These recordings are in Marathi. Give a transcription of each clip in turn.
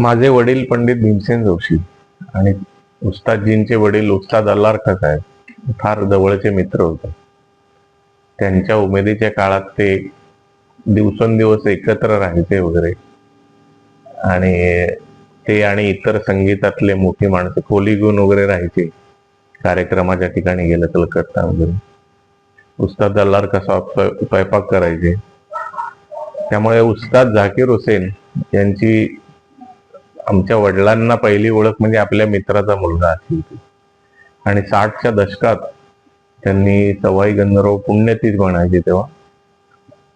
माझे वडील पंडित भीमसेन जोशी आणि उस्तादजींचे वडील उस्ताद अल्लारखा साहेब फार जवळचे मित्र होते. त्यांच्या उमेदीच्या काळात ते दिवसेंदिवस एकत्र राहायचे वगैरे. आणि ते आणि इतर संगीतातले मोठी माणसं खोली घेऊन वगैरे राहायचे. कार्यक्रमाच्या ठिकाणी गेलं कलकत्ता वगैरे. उस्ताद अल्लार कसा स्वय- स्वयंपाक करायचे. त्यामुळे उस्ताद झाकीर हुसेन यांची आमच्या वडिलांना पहिली ओळख म्हणजे आपल्या मित्राचा मुलगा अशी होती आणि साठच्या दशकात त्यांनी सवाई गंधर्व पुण्यतीच म्हणायची तेव्हा.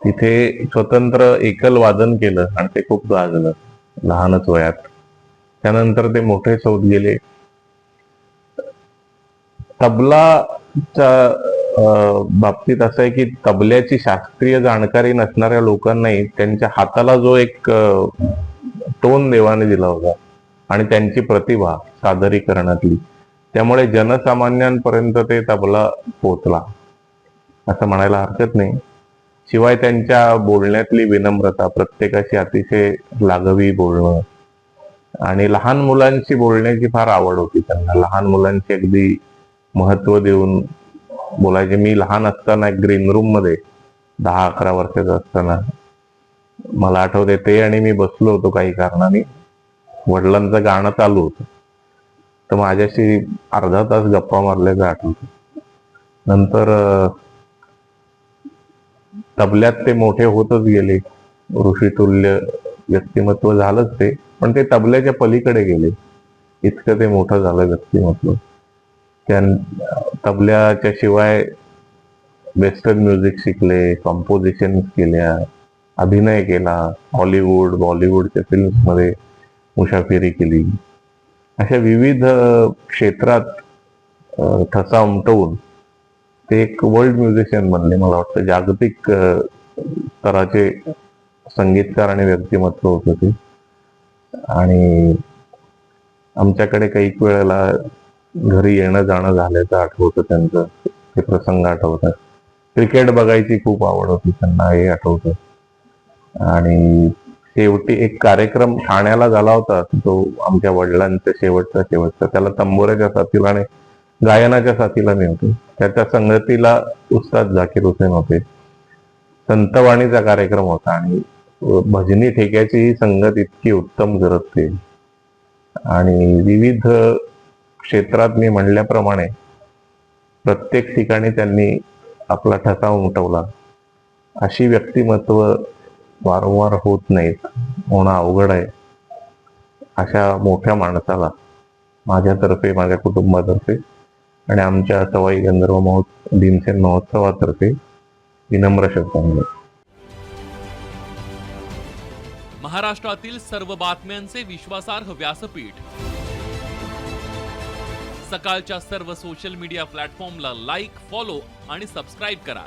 तिथे स्वतंत्र एकल वादन केलं आणि ते खूप गाजलं लहानच वयात. त्यानंतर ते मोठे सौद गेले. तबलाच्या बाबतीत असं आहे की तबल्याची शास्त्रीय जाणकारी नसणाऱ्या लोकांनाही त्यांच्या हाताला जो एक टोन देवाने दिला होता. आणि त्यांची प्रतिभा सादरीकरणातली. त्यामुळे जनसामान्यांपर्यंत ते तबला पोचला असं म्हणायला हरकत नाही. शिवाय त्यांच्या बोलण्यातली विनम्रता प्रत्येकाशी अतिशय लागवी बोलणं आणि लहान मुलांशी बोलण्याची फार आवड होती त्यांना. लहान मुलांची अगदी महत्त्व देऊन बोलायचे. मी लहान असताना ग्रीन रूममध्ये दहा अकरा वर्षाचा असताना मला आठवते ते आणि मी बसलो होतो काही कारणाने. वडिलांचं गाणं चालू होतं. तर माझ्याशी अर्धा तास गप्पा मारल्याचं आठवत नंतर तबल्यात ते मोठे होतच गेले. ऋषितुल्य व्यक्तिमत्व झालंच ते पण ते तबल्याच्या पलीकडे गेले. इतकं ते मोठं झालं व्यक्तिमत्व. त्या तबल्याच्या शिवाय वेस्टर्न म्युझिक शिकले कॉम्पोजिशन केल्या. अभिनय केला हॉलिवूड बॉलिवूडच्या फिल्म्समध्ये मुसाफिरी केली. अशा विविध क्षेत्रात ठसा उमटवून ते एक वर्ल्ड म्युझिशियन बनले मला वाटतं. जागतिक स्तराचे संगीतकार आणि व्यक्तिमत्व होते ते. आणि आमच्याकडे काही वेळेला घरी येणं जाणं झाल्याचं आठवतं त्यांचं. ते प्रसंग आठवतात. क्रिकेट बघायची खूप आवड होती त्यांना हे आठवतं. आणि शेवटी एक कार्यक्रम ठाण्याला झाला होता. तो आमच्या वडिलांचा शेवटचा शेवटचा. त्याला तंबोऱ्याच्या साथीला आणि गायनाच्या साथीला मी होतो. त्याच्या संगतीला उस्ताद झाकीर हुसेन होते. संतवाणीचा कार्यक्रम होता आणि भजनी ठेक्याची ही संगत इतकी उत्तम करत ते आणि विविध क्षेत्रात मी म्हणल्याप्रमाणे प्रत्येक ठिकाणी त्यांनी आपला ठसा उमटवला. अशी व्यक्तिमत्व वारंवार होत नाहीत. होणं अवघड आहे. अशा मोठ्या माणसाला माझ्यातर्फे माझ्या कुटुंबातर्फे आणि आमच्या सवाई गंधर्व महोत्सव भीमसेन महोत्सवातर्फे विनम्र शब्दांमध्ये महाराष्ट्रातील सर्व बातम्यांचे विश्वासार्ह व्यासपीठ. सकाळच्या सर्व सोशल मीडिया प्लॅटफॉर्मला लाईक फॉलो आणि सबस्क्राईब करा.